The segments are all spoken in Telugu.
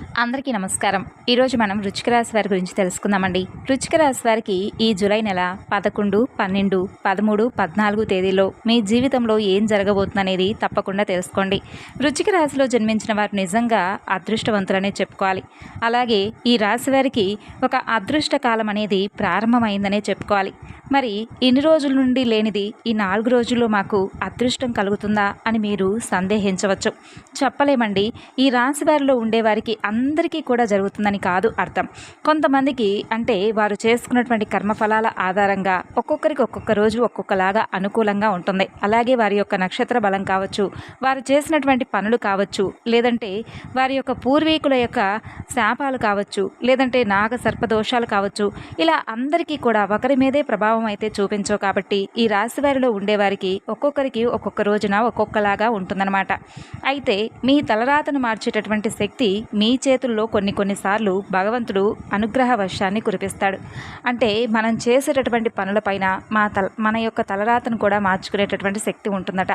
అందరికీ నమస్కారం. ఈరోజు మనం రుచిక రాశి వారి గురించి తెలుసుకుందామండి. రుచిక రాశి వారికి ఈ జూలై నెల పదకొండు పన్నెండు పదమూడు పద్నాలుగు తేదీలో మీ జీవితంలో ఏం జరగబోతుందనేది తప్పకుండా తెలుసుకోండి. రుచిక రాశిలో జన్మించిన వారు నిజంగా అదృష్టవంతులనే చెప్పుకోవాలి. అలాగే ఈ రాశి వారికి ఒక అదృష్ట కాలం అనేది ప్రారంభమైందనే చెప్పుకోవాలి. మరి ఇన్ని రోజుల నుండి లేనిది ఈ నాలుగు రోజుల్లో మాకు అదృష్టం కలుగుతుందా అని మీరు సందేహించవచ్చు. చెప్పలేమండి. ఈ రాశి వారిలో ఉండేవారికి అందరికీ కూడా జరుగుతుందని కాదు అర్థం. కొంతమందికి అంటే వారు చేసుకున్నటువంటి కర్మఫలాల ఆధారంగా ఒక్కొక్కరికి ఒక్కొక్క రోజు ఒక్కొక్కలాగా అనుకూలంగా ఉంటుంది. అలాగే వారి యొక్క నక్షత్ర బలం కావచ్చు వారు చేసినటువంటి పనులు కావచ్చు లేదంటే వారి యొక్క పూర్వీకుల యొక్క శాపాలు కావచ్చు లేదంటే నాగ సర్పదోషాలు కావచ్చు ఇలా అందరికీ కూడా ఒకరి మీదే ప్రభావం అయితే చూపించవు కాబట్టి ఈ రాశి వారిలో ఉండేవారికి ఒక్కొక్కరికి ఒక్కొక్క రోజున ఒక్కొక్కలాగా ఉంటుందన్నమాట. అయితే మీ తలరాతను మార్చేటటువంటి శక్తి మీ చేతుల్లో కొన్ని కొన్నిసార్లు భగవంతుడు అనుగ్రహ వర్షాన్ని కురిపిస్తాడు. అంటే మనం చేసేటటువంటి పనులపైన మా తల మన యొక్క తలరాతను కూడా మార్చుకునేటటువంటి శక్తి ఉంటుందట.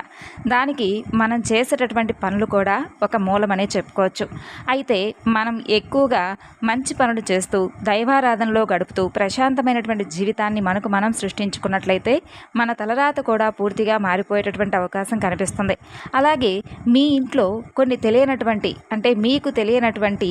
దానికి మనం చేసేటటువంటి పనులు కూడా ఒక మూలమనే చెప్పుకోవచ్చు. అయితే మనం ఎక్కువగా మంచి పనులు చేస్తూ దైవారాధనలో గడుపుతూ ప్రశాంతమైనటువంటి జీవితాన్ని మనకు మనం సృష్టించుకున్నట్లయితే మన తలరాత కూడా పూర్తిగా మారిపోయేటటువంటి అవకాశం కనిపిస్తుంది. అలాగే మీ ఇంట్లో కొన్ని తెలియనటువంటి అంటే మీకు తెలియనటువంటి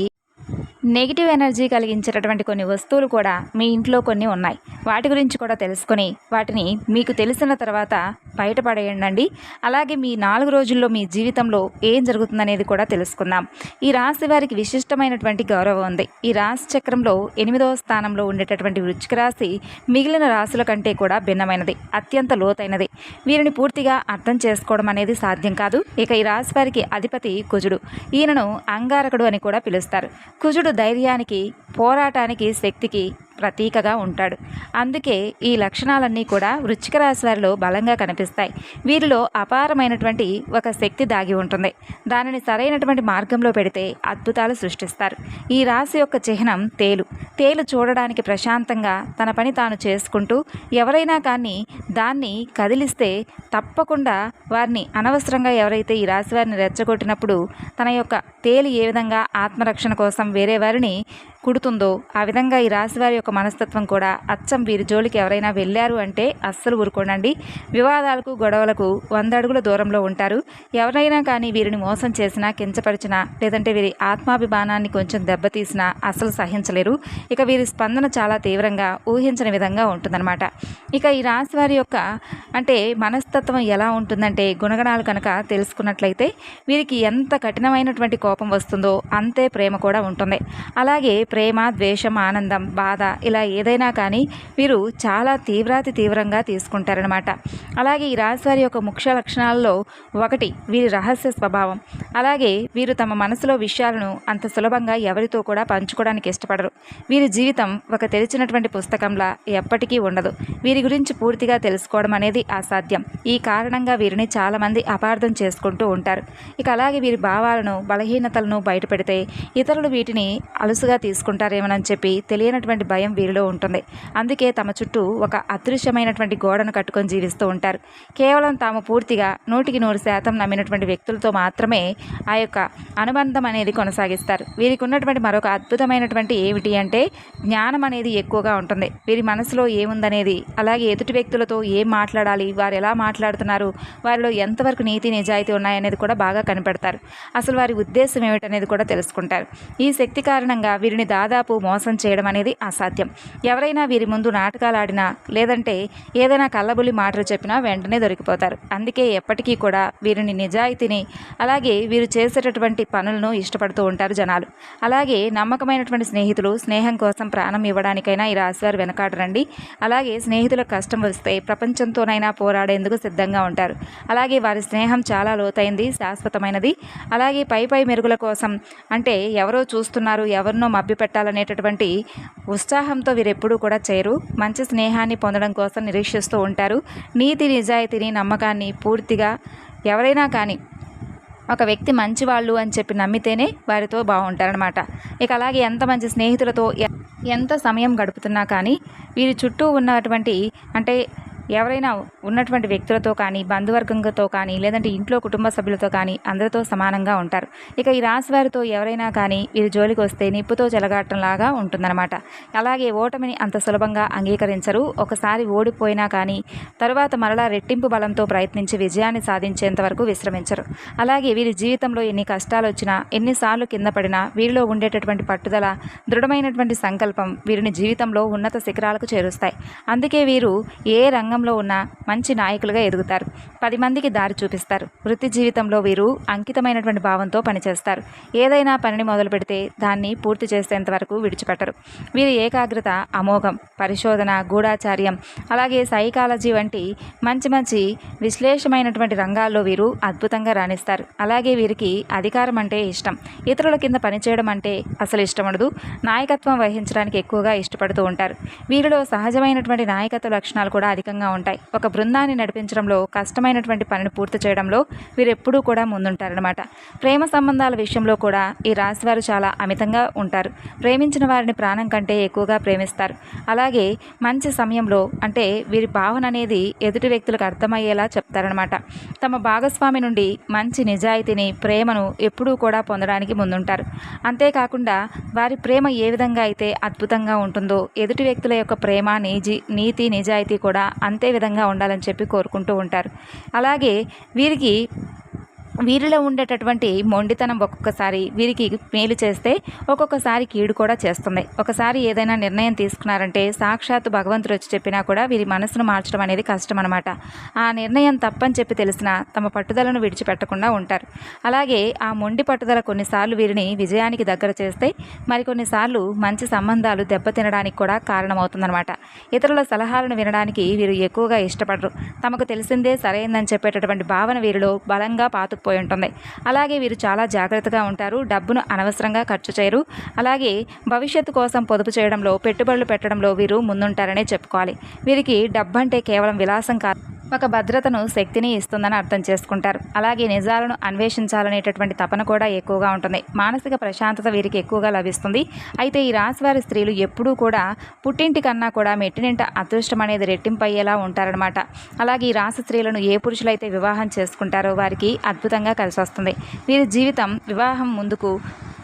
నెగిటివ్ ఎనర్జీ కలిగించేటటువంటి కొన్ని వస్తువులు కూడా మీ ఇంట్లో కొన్ని ఉన్నాయి. వాటి గురించి కూడా తెలుసుకొని వాటిని మీకు తెలిసిన తర్వాత బయటపడేయండి అలాగే మీ నాలుగు రోజుల్లో మీ జీవితంలో ఏం జరుగుతుందనేది కూడా తెలుసుకుందాం. ఈ రాశి వారికి విశిష్టమైనటువంటి గౌరవం ఉంది. ఈ రాశి చక్రంలో ఎనిమిదవ స్థానంలో ఉండేటటువంటి వృచ్చిక రాశి మిగిలిన రాశుల కంటే కూడా భిన్నమైనది అత్యంత లోతైనది. వీరిని పూర్తిగా అర్థం చేసుకోవడం అనేది సాధ్యం కాదు. ఇక ఈ రాశి వారికి అధిపతి కుజుడు. ఈయనను అంగారకుడు అని కూడా పిలుస్తారు. కుజుడు ధైర్యానికి పోరాటానికి శక్తికి ప్రతీకగా ఉంటాడు. అందుకే ఈ లక్షణాలన్నీ కూడా వృచ్చిక రాశి వారిలో బలంగా కనిపిస్తాయి. వీరిలో అపారమైనటువంటి ఒక శక్తి దాగి ఉంటుంది. దానిని సరైనటువంటి మార్గంలో పెడితే అద్భుతాలు సృష్టిస్తారు. ఈ రాశి యొక్క చిహ్నం తేలు. తేలు చూడడానికి ప్రశాంతంగా తన పని తాను చేసుకుంటూ ఎవరైనా కానీ దాన్ని కదిలిస్తే తప్పకుండా వారిని అనవసరంగా ఎవరైతే ఈ రాశి వారిని రెచ్చగొట్టినప్పుడు తన యొక్క తేలి ఏ విధంగా ఆత్మరక్షణ కోసం వేరే వారిని కుడుతుందో ఆ విధంగా ఈ రాశి వారి యొక్క మనస్తత్వం కూడా అచ్చం వీరి జోలికి ఎవరైనా వెళ్ళారు అంటే అస్సలు ఊరుకోనండి. వివాదాలకు గొడవలకు వంద అడుగుల దూరంలో ఉంటారు. ఎవరైనా కానీ వీరిని మోసం చేసినా కించపరిచినా లేదంటే వీరి ఆత్మాభిమానాన్ని కొంచెం దెబ్బతీసినా అస్సలు సహించలేరు. ఇక వీరి స్పందన చాలా తీవ్రంగా ఊహించని విధంగా ఉంటుందన్నమాట. ఇక ఈ రాశి వారి యొక్క అంటే మనస్తత్వం ఎలా ఉంటుందంటే గుణగణాలు కనుక తెలుసుకున్నట్లయితే వీరికి ఎంత కఠినమైనటువంటి కోపం వస్తుందో అంతే ప్రేమ కూడా ఉంటుంది. అలాగే ప్రేమ ద్వేషం ఆనందం బాధ ఇలా ఏదైనా కానీ వీరు చాలా తీవ్రాతి తీవ్రంగా తీసుకుంటారనమాట అలాగే ఈ రాశి యొక్క ముఖ్య లక్షణాలలో ఒకటి వీరి రహస్య స్వభావం. అలాగే వీరు తమ మనసులో విషయాలను అంత సులభంగా ఎవరితో కూడా పంచుకోవడానికి ఇష్టపడరు. వీరి జీవితం ఒక తెరిచినటువంటి పుస్తకంలా ఎప్పటికీ ఉండదు. వీరి గురించి పూర్తిగా తెలుసుకోవడం అనేది అసాధ్యం. ఈ కారణంగా వీరిని చాలామంది అపార్థం చేసుకుంటూ ఉంటారు. ఇక అలాగే వీరి భావాలను బలహీనతలను బయటపెడితే ఇతరులు వీటిని అలుసుగా చేసుకుంటారేమోనని చెప్పి తెలియనటువంటి భయం వీరిలో ఉంటుంది. అందుకే తమ చుట్టూ ఒక అదృశ్యమైనటువంటి గోడను కట్టుకొని జీవిస్తూ ఉంటారు. కేవలం తాము పూర్తిగా నూటికి నూరు శాతం నమ్మినటువంటి వ్యక్తులతో మాత్రమే ఆ యొక్క అనుబంధం అనేది కొనసాగిస్తారు. వీరికి ఉన్నటువంటి మరొక అద్భుతమైనటువంటి ఏమిటి అంటే జ్ఞానం అనేది ఎక్కువగా ఉంటుంది. వీరి మనసులో ఏముందనేది అలాగే ఎదుటి వ్యక్తులతో ఏం మాట్లాడాలి వారు ఎలా మాట్లాడుతున్నారు వారిలో ఎంతవరకు నీతి నిజాయితీ ఉన్నాయనేది కూడా బాగా కనిపెడతారు. అసలు వారి ఉద్దేశం ఏమిటనేది కూడా తెలుసుకుంటారు. ఈ శక్తి కారణంగా వీరిని దాదాపు మోసం చేయడం అనేది అసాధ్యం. ఎవరైనా వీరి ముందు నాటకాలు ఆడినా లేదంటే ఏదైనా కళ్ళబులి మాటలు చెప్పినా వెంటనే దొరికిపోతారు. అందుకే ఎప్పటికీ కూడా వీరిని నిజాయితీని అలాగే వీరు చేసేటటువంటి పనులను ఇష్టపడుతూ ఉంటారు జనాలు. అలాగే నమ్మకమైనటువంటి స్నేహితులు స్నేహం కోసం ప్రాణం ఇవ్వడానికైనా ఈ రాశివారు వెనకాడరండి. అలాగే స్నేహితుల కష్టం వస్తే ప్రపంచంతోనైనా పోరాడేందుకు సిద్ధంగా ఉంటారు. అలాగే వారి స్నేహం చాలా లోతైంది శాశ్వతమైనది. అలాగే పై పై మెరుగుల కోసం అంటే ఎవరో చూస్తున్నారు ఎవరినో మభ్య మొదలుపెట్టాలనేటటువంటి ఉత్సాహంతో వీరెప్పుడూ కూడా చేయరు. మంచి స్నేహాన్ని పొందడం కోసం నిరీక్షిస్తూ ఉంటారు. నీతి నిజాయితీని నమ్మకాన్ని పూర్తిగా ఎవరైనా కానీ ఒక వ్యక్తి మంచివాళ్ళు అని చెప్పి నమ్మితేనే వారితో బాగుంటారనమాట ఇక అలాగే ఎంత మంచి స్నేహితులతో ఎంత సమయం గడుపుతున్నా కానీ వీరి చుట్టూ ఉన్నటువంటి అంటే ఎవరైనా ఉన్నటువంటి వ్యక్తులతో కానీ బంధువర్గంతో కానీ లేదంటే ఇంట్లో కుటుంబ సభ్యులతో కానీ అందరితో సమానంగా ఉంటారు. ఇక ఈ రాశి వారితో ఎవరైనా కానీ వీరి జోలికి వస్తే నిప్పుతో చెలగాటంలాగా ఉంటుందన్నమాట. అలాగే ఓటమిని అంత సులభంగా అంగీకరించరు. ఒకసారి ఓడిపోయినా కానీ తరువాత మరలా రెట్టింపు బలంతో ప్రయత్నించి విజయాన్ని సాధించేంత వరకు విశ్రమించరు. అలాగే వీరి జీవితంలో ఎన్ని కష్టాలు వచ్చినా ఎన్నిసార్లు కింద పడినా వీరిలో ఉండేటటువంటి పట్టుదల దృఢమైనటువంటి సంకల్పం వీరిని జీవితంలో ఉన్నత శిఖరాలకు చేరుస్తాయి. అందుకే వీరు ఏ రంగం రంగంలో ఉన్న మంచి నాయకులుగా ఎదుగుతారు. పది మందికి దారి చూపిస్తారు. వృత్తి జీవితంలో వీరు అంకితమైనటువంటి భావంతో పనిచేస్తారు. ఏదైనా పనిని మొదలు పెడితే దాన్ని పూర్తి చేసేంత వరకు విడిచిపెట్టరు. వీరి ఏకాగ్రత అమోఘం పరిశోధన గూఢాచార్యం అలాగే సైకాలజీ వంటి మంచి మంచి విశ్లేషమైనటువంటి రంగాల్లో వీరు అద్భుతంగా రాణిస్తారు. అలాగే వీరికి అధికారం అంటే ఇష్టం. ఇతరుల కింద పనిచేయడం అంటే అసలు ఇష్టముండదు నాయకత్వం వహించడానికి ఎక్కువగా ఇష్టపడుతూ ఉంటారు. వీరిలో సహజమైనటువంటి నాయకత్వ లక్షణాలు కూడా అధికంగా ఉంటాయి. ఒక బృందాన్ని నడిపించడంలో కష్టమైనటువంటి పనిని పూర్తి చేయడంలో వీరు ఎప్పుడూ కూడా ముందుంటారనమాట ప్రేమ సంబంధాల విషయంలో కూడా ఈ రాశివారు చాలా అమితంగా ఉంటారు. ప్రేమించిన వారిని ప్రాణం కంటే ఎక్కువగా ప్రేమిస్తారు. అలాగే మంచి సమయంలో అంటే వీరి భావన అనేది ఎదుటి వ్యక్తులకు అర్థమయ్యేలా చెప్తారనమాట తమ భాగస్వామి నుండి మంచి నిజాయితీని ప్రేమను ఎప్పుడూ కూడా పొందడానికి ముందుంటారు. అంతేకాకుండా వారి ప్రేమ ఏ విధంగా అయితే అద్భుతంగా ఉంటుందో ఎదుటి వ్యక్తుల యొక్క ప్రేమ నీజి నీతి నిజాయితీ కూడా అంతే విధంగా ఉండాలని చెప్పి కోరుకుంటూ ఉంటారు. అలాగే వీరికి వీరిలో ఉండేటటువంటి మొండితనం ఒక్కొక్కసారి వీరికి మేలు చేస్తే ఒక్కొక్కసారి కీడు కూడా చేస్తుంది. ఒకసారి ఏదైనా నిర్ణయం తీసుకున్నారంటే సాక్షాత్తు భగవంతుడు వచ్చి చెప్పినా కూడా వీరి మనసును మార్చడం అనేది కష్టం అనమాట ఆ నిర్ణయం తప్పని చెప్పి తెలిసినా తమ పట్టుదలను విడిచిపెట్టకుండా ఉంటారు. అలాగే ఆ మొండి పట్టుదల కొన్నిసార్లు వీరిని విజయానికి దగ్గర చేస్తే మరికొన్నిసార్లు మంచి సంబంధాలు దెబ్బతినడానికి కూడా కారణమవుతుందన్నమాట. ఇతరుల సలహాలను వినడానికి వీరు ఎక్కువగా ఇష్టపడరు. తమకు తెలిసిందే సరైందని చెప్పేటటువంటి భావన వీరిలో బలంగా పోయి ఉంటుంది. అలాగే వీరు చాలా జాగ్రత్తగా ఉంటారు. డబ్బును అనవసరంగా ఖర్చు చేయరు. అలాగే భవిష్యత్తు కోసం పొదుపు చేయడంలో పెట్టుబడులు పెట్టడంలో వీరు ముందుంటారనే చెప్పుకోవాలి. వీరికి డబ్బు అంటే కేవలం విలాసం కాదు. ఒక భద్రతను శక్తిని ఇస్తుందని అర్థం చేసుకుంటారు. అలాగే నిజాలను అన్వేషించాలనేటటువంటి తపన కూడా ఎక్కువగా ఉంటుంది. మానసిక ప్రశాంతత వీరికి ఎక్కువగా లభిస్తుంది. అయితే ఈ రాశివారి స్త్రీలు ఎప్పుడూ కూడా పుట్టింటి కన్నా కూడా మెట్టినింట అదృష్టం అనేది రెట్టింపయ్యేలా ఉంటారనమాట అలాగే ఈ రాశి స్త్రీలను ఏ పురుషులైతే వివాహం చేసుకుంటారో వారికి అద్భుతంగా కలిసి వస్తుంది వీరి జీవితం వివాహం ముందుకు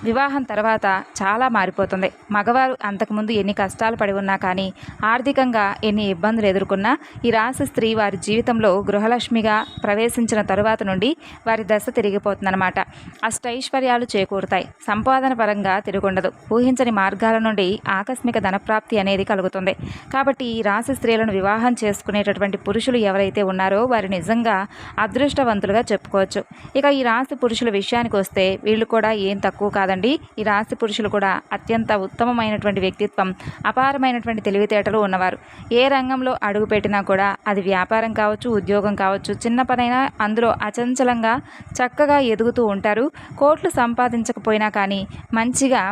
వివాహం తర్వాత చాలా మారిపోతుంది. మగవారు అంతకుముందు ఎన్ని కష్టాలు పడి ఉన్నా కానీ ఆర్థికంగా ఎన్ని ఇబ్బందులు ఎదుర్కొన్నా ఈ రాశి స్త్రీ వారి జీవితంలో గృహలక్ష్మిగా ప్రవేశించిన తరువాత నుండి వారి దశ తిరిగిపోతుందన్నమాట. అష్టైశ్వర్యాలు చేకూరుతాయి. సంపాదన పరంగా తిరుగుండదు. ఊహించని మార్గాల నుండి ఆకస్మిక ధనప్రాప్తి అనేది కలుగుతుంది. కాబట్టి ఈ రాశి స్త్రీలను వివాహం చేసుకునేటటువంటి పురుషులు ఎవరైతే ఉన్నారో వారు నిజంగా అదృష్టవంతులుగా చెప్పుకోవచ్చు. ఇక ఈ రాశి పురుషుల విషయానికి వస్తే వీళ్ళు కూడా ఏం తక్కువ కాదు కాదండి. ఈ రాశి పురుషులు కూడా అత్యంత ఉత్తమమైనటువంటి వ్యక్తిత్వం అపారమైనటువంటి తెలివితేటలు ఉన్నవారు. ఏ రంగంలో అడుగుపెట్టినా కూడా అది వ్యాపారం కావచ్చు ఉద్యోగం కావచ్చు చిన్న పనైనా అందులో అచంచలంగా చక్కగా ఎదుగుతూ ఉంటారు. కోట్లు సంపాదించకపోయినా కానీ మంచిగా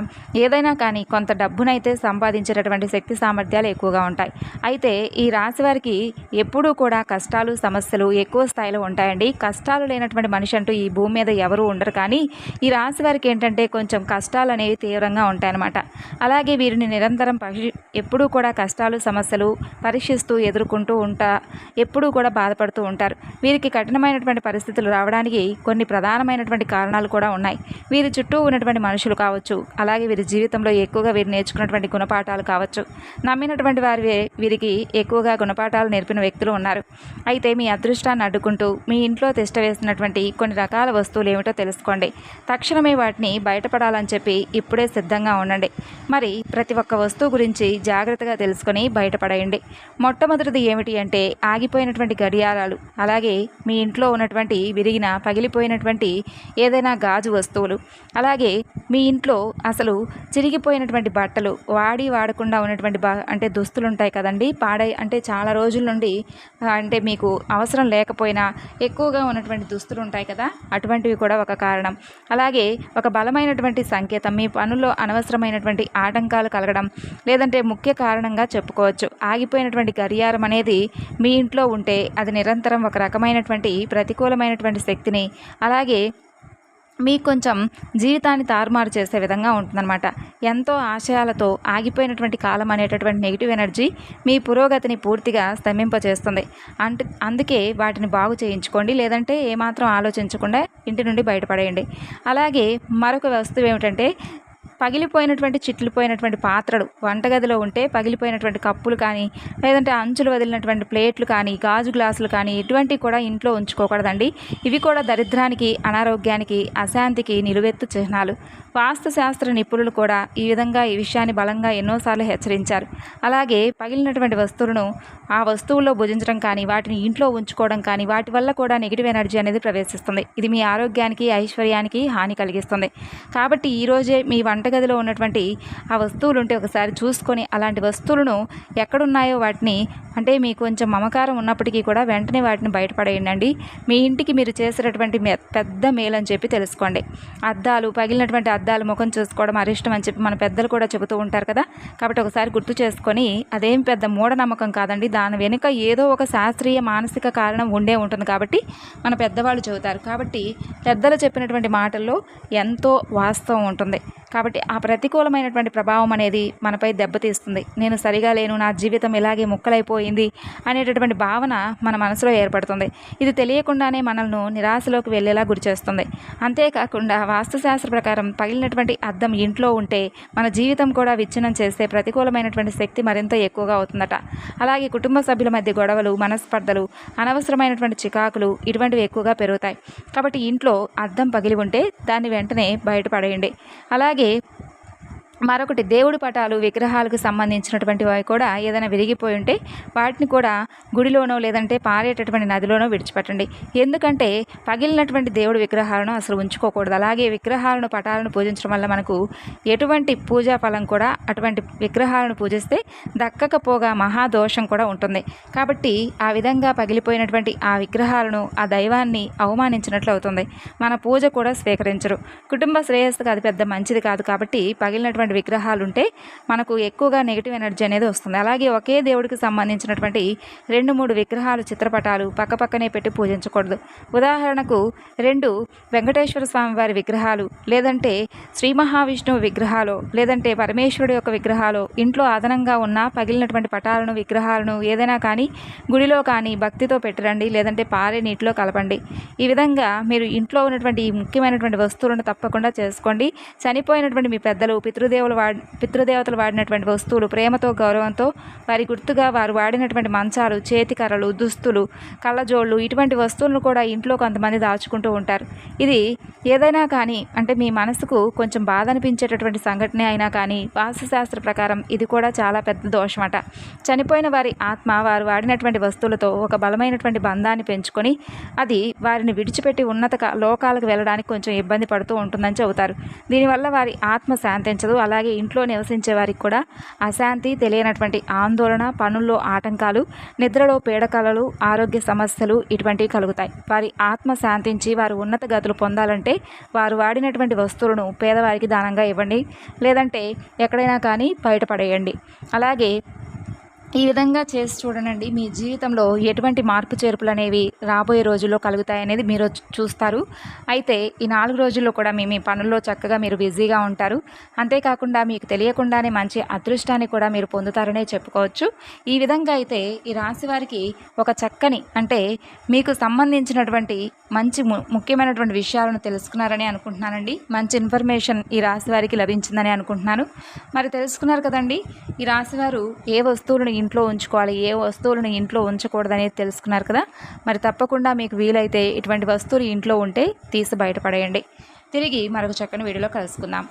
ఏదైనా కానీ కొంత డబ్బునైతే సంపాదించేటటువంటి శక్తి సామర్థ్యాలు ఎక్కువగా ఉంటాయి. అయితే ఈ రాశి వారికి ఎప్పుడూ కూడా కష్టాలు సమస్యలు ఎక్కువ స్థాయిలో ఉంటాయండి. కష్టాలు లేనటువంటి మనిషి అంటూ ఈ భూమి మీద ఎవరు ఉండరు. కానీ ఈ రాశి వారికి ఏంటంటే కొంచెం కొంచెం కష్టాలు అనేవి తీవ్రంగా ఉంటాయన్నమాట. అలాగే వీరిని నిరంతరం పరి ఎప్పుడూ కూడా కష్టాలు సమస్యలు పరీక్షిస్తూ ఎదుర్కొంటూ ఉంటా ఎప్పుడూ కూడా బాధపడుతూ ఉంటారు. వీరికి కఠినమైనటువంటి పరిస్థితులు రావడానికి కొన్ని ప్రధానమైనటువంటి కారణాలు కూడా ఉన్నాయి. వీరి చుట్టూ ఉన్నటువంటి మనుషులు కావచ్చు అలాగే వీరి జీవితంలో ఎక్కువగా వీరు నేర్చుకున్నటువంటి గుణపాఠాలు కావచ్చు. నమ్మినటువంటి వారి వీరికి ఎక్కువగా గుణపాఠాలు నేర్పిన వ్యక్తులు ఉన్నారు. అయితే మీ అదృష్టాన్ని అడ్డుకుంటూ మీ ఇంట్లో తిష్ట వేసినటువంటి కొన్ని రకాల వస్తువులు ఏమిటో తెలుసుకోండి. తక్షణమే వాటిని బయటపడాలని చెప్పి ఇప్పుడే సిద్ధంగా ఉండండి. మరి ప్రతి ఒక్క వస్తువు గురించి జాగ్రత్తగా తెలుసుకొని బయటపడేయండి. మొట్టమొదటిది ఏమిటి అంటే ఆగిపోయినటువంటి గడియారాలు అలాగే మీ ఇంట్లో ఉన్నటువంటి విరిగిన పగిలిపోయినటువంటి ఏదైనా గాజు వస్తువులు అలాగే మీ ఇంట్లో అసలు చిరిగిపోయినటువంటి బట్టలు వాడి వాడకుండా ఉన్నటువంటి బా అంటే దుస్తులు ఉంటాయి కదండి. పాడై అంటే చాలా రోజుల నుండి అంటే మీకు అవసరం లేకపోయినా ఎక్కువగా ఉన్నటువంటి దుస్తులు ఉంటాయి కదా. అటువంటివి కూడా ఒక కారణం. అలాగే ఒక బలమైన ఉన్నటువంటి సంకేతం మీ పనుల్లో అనవసరమైనటువంటి ఆటంకాలు కలగడం లేదంటే ముఖ్య కారణంగా చెప్పుకోవచ్చు. ఆగిపోయినటువంటి గడియారం అనేది మీ ఇంట్లో ఉంటే అది నిరంతరం ఒక రకమైనటువంటి ప్రతికూలమైనటువంటి శక్తిని అలాగే మీకు కొంచెం జీవితాన్ని తారుమారు చేసే విధంగా ఉంటుందన్నమాట. ఎంతో ఆశయాలతో ఆగిపోయినటువంటి కాలం అనేటటువంటి నెగిటివ్ ఎనర్జీ మీ పురోగతిని పూర్తిగా స్తంభింపచేస్తుంది. అంటే అందుకే వాటిని బాగు చేయించుకోండి లేదంటే ఏమాత్రం ఆలోచించకుండా ఇంటి నుండి బయటపడేయండి. అలాగే మరొక వస్తువు ఏమిటంటే పగిలిపోయినటువంటి చిట్లిపోయినటువంటి పాత్రలు వంటగదిలో ఉంటే పగిలిపోయినటువంటి కప్పులు కానీ లేదంటే అంచులు వదిలినటువంటి ప్లేట్లు కానీ గాజు గ్లాసులు కానీ ఇటువంటివి కూడా ఇంట్లో ఉంచుకోకూడదండి. ఇవి కూడా దరిద్రానికి అనారోగ్యానికి అశాంతికి నిలువెత్తు చిహ్నాలు. వాస్తుశాస్త్ర నిపుణులు కూడా ఈ విధంగా ఈ విషయాన్ని బలంగా ఎన్నోసార్లు హెచ్చరించారు. అలాగే పగిలినటువంటి వస్తువులను ఆ వస్తువుల్లో భుజించడం కానీ వాటిని ఇంట్లో ఉంచుకోవడం కానీ వాటి వల్ల కూడా నెగిటివ్ ఎనర్జీ అనేది ప్రవేశిస్తుంది. ఇది మీ ఆరోగ్యానికి ఐశ్వర్యానికి హాని కలిగిస్తుంది. కాబట్టి ఈరోజే మీ వంట వంటగదిలో ఉన్నటువంటి ఆ వస్తువులు ఉంటే ఒకసారి చూసుకొని అలాంటి వస్తువులను ఎక్కడున్నాయో వాటిని అంటే మీకు కొంచెం మమకారం ఉన్నప్పటికీ కూడా వెంటనే వాటిని బయటపడేయండి మీ ఇంటికి మీరు చేసినటువంటి పెద్ద మేలు అని చెప్పి తెలుసుకోండి. అద్దాలు పగిలినటువంటి అద్దాలు ముఖం చూసుకోవడం అరిష్టం అని చెప్పి మన పెద్దలు కూడా చెబుతూ ఉంటారు కదా. కాబట్టి ఒకసారి గుర్తు చేసుకొని అదేం పెద్ద మూఢనమ్మకం కాదండి. దాని వెనుక ఏదో ఒక శాస్త్రీయ మానసిక కారణం ఉండే ఉంటుంది కాబట్టి మన పెద్దవాళ్ళు చెబుతారు. కాబట్టి పెద్దలు చెప్పినటువంటి మాటల్లో ఎంతో వాస్తవం ఉంటుంది. కాబట్టి ఆ ప్రతికూలమైనటువంటి ప్రభావం అనేది మనపై దెబ్బతీస్తుంది నేను సరిగా లేను నా జీవితం ఇలాగే ముక్కలైపోయింది అనేటటువంటి భావన మన మనసులో ఏర్పడుతుంది. ఇది తెలియకుండానే మనల్ని నిరాశలోకి వెళ్ళేలా గురిచేస్తుంది అంతేకాకుండా వాస్తుశాస్త్ర ప్రకారం పగిలినటువంటి అద్దం ఇంట్లో ఉంటే మన జీవితం కూడా విచ్ఛిన్నం చేస్తే ప్రతికూలమైనటువంటి శక్తి మరింత ఎక్కువగా అవుతుందట. అలాగే కుటుంబ సభ్యుల మధ్య గొడవలు మనస్పర్ధలు అనవసరమైనటువంటి చికాకులు ఇటువంటివి ఎక్కువగా పెరుగుతాయి. కాబట్టి ఇంట్లో అద్దం పగిలి ఉంటే దాన్ని వెంటనే బయటపడేయండి. అలాగే ಹಾಗೆ మరొకటి దేవుడి పటాలు విగ్రహాలకు సంబంధించినటువంటి అవి కూడా ఏదైనా విరిగిపోయి ఉంటే వాటిని కూడా గుడిలోనో లేదంటే పారేటటువంటి నదిలోనో విడిచిపెట్టండి. ఎందుకంటే పగిలినటువంటి దేవుడి విగ్రహాలను అసలు ఉంచుకోకూడదు. అలాగే విగ్రహాలను పటాలను పూజించడం వల్ల మనకు ఎటువంటి పూజా ఫలం కూడా అటువంటి విగ్రహాలను పూజిస్తే దక్కకపోగా మహాదోషం కూడా ఉంటుంది. కాబట్టి ఆ విధంగా పగిలిపోయినటువంటి ఆ విగ్రహాలను ఆ దైవాన్ని అవమానించినట్లు అవుతుంది. మన పూజ కూడా స్వీకరించరు. కుటుంబ శ్రేయస్సుకు అది పెద్ద మంచిది కాదు కాబట్టి పగిలినటువంటి విగ్రహాలు ఉంటే మనకు ఎక్కువగా నెగిటివ్ ఎనర్జీ అనేది వస్తుంది. అలాగే ఒకే దేవుడికి సంబంధించినటువంటి రెండు మూడు విగ్రహాలు చిత్రపటాలు పక్కపక్కనే పెట్టి పూజించకూడదు. ఉదాహరణకు రెండు వెంకటేశ్వర స్వామి వారి విగ్రహాలు లేదంటే శ్రీ మహావిష్ణువు విగ్రహాలు లేదంటే పరమేశ్వరుడు యొక్క విగ్రహాలు ఇంట్లో అదనంగా ఉన్న పగిలినటువంటి పటాలను విగ్రహాలను ఏదైనా కానీ గుడిలో కానీ భక్తితో పెట్టరండి లేదంటే పారే నీటిలో కలపండి. ఈ విధంగా మీరు ఇంట్లో ఉన్నటువంటి ఈ ముఖ్యమైనటువంటి వస్తువులను తప్పకుండా చేసుకోండి. చనిపోయినటువంటి మీ పెద్దలు పితృదేవులు వాడి పితృదేవతలు వాడినటువంటి వస్తువులు ప్రేమతో గౌరవంతో వారి గుర్తుగా వారు వాడినటువంటి మంచాలు చేతికర్రలు దుస్తులు కళ్ళజోళ్ళు ఇటువంటి వస్తువులను కూడా ఇంట్లో కొంతమంది దాచుకుంటూ ఉంటారు. ఇది ఏదైనా కానీ అంటే మీ మనసుకు కొంచెం బాధ అనిపించేటటువంటి సంఘటన అయినా కానీ వాస్తుశాస్త్ర ప్రకారం ఇది కూడా చాలా పెద్ద దోషమట. చనిపోయిన వారి ఆత్మ వారు వాడినటువంటి వస్తువులతో ఒక బలమైనటువంటి బంధాన్ని పెంచుకొని అది వారిని విడిచిపెట్టి ఉన్నత లోకాలకు వెళ్ళడానికి కొంచెం ఇబ్బంది పడుతూ ఉంటుందని చెబుతారు. దీనివల్ల వారి ఆత్మ శాంతించదు అలాగే ఇంట్లో నివసించే వారికి కూడా అశాంతి తెలియనటువంటి ఆందోళన పనుల్లో ఆటంకాలు నిద్రలో పీడకలలు ఆరోగ్య సమస్యలు ఇటువంటివి కలుగుతాయి. వారి ఆత్మ శాంతించి వారు ఉన్నత గతులు పొందాలంటే వారు వాడినటువంటి వస్తువులను పేదవారికి దానంగా ఇవ్వండి. లేదంటే ఎక్కడైనా కానీ బయటపడేయండి. అలాగే ఈ విధంగా చేసి చూడనండి మీ జీవితంలో ఎటువంటి మార్పు చేర్పులు అనేవి రాబోయే రోజుల్లో కలుగుతాయనేది మీరు చూస్తారు. అయితే ఈ నాలుగు రోజుల్లో కూడా మీ మీ పనుల్లో చక్కగా మీరు బిజీగా ఉంటారు. అంతేకాకుండా మీకు తెలియకుండానే మంచి అదృష్టాన్ని కూడా మీరు పొందుతారనే చెప్పుకోవచ్చు. ఈ విధంగా అయితే ఈ రాశి వారికి ఒక చక్కని అంటే మీకు సంబంధించినటువంటి మంచి ము- ముఖ్యమైనటువంటి విషయాలను తెలుసుకున్నారని అనుకుంటున్నానండి. మంచి ఇన్ఫర్మేషన్ ఈ రాశి వారికి లభించిందని అనుకుంటున్నాను. మరి తెలుసుకున్నారు కదండి ఈ రాశివారు ఏ వస్తువులను ఇంట్లో ఉంచుకోవాలి ఏ వస్తువులను ఇంట్లో ఉంచకూడదనేది తెలుసుకున్నారు కదా. మరి తప్పకుండా మీకు వీలైతే ఇటువంటి వస్తువులు ఇంట్లో ఉంటే తీసి బయటపడేయండి తిరిగి మరొక చక్కని వీడియోలో కలుసుకుందాం.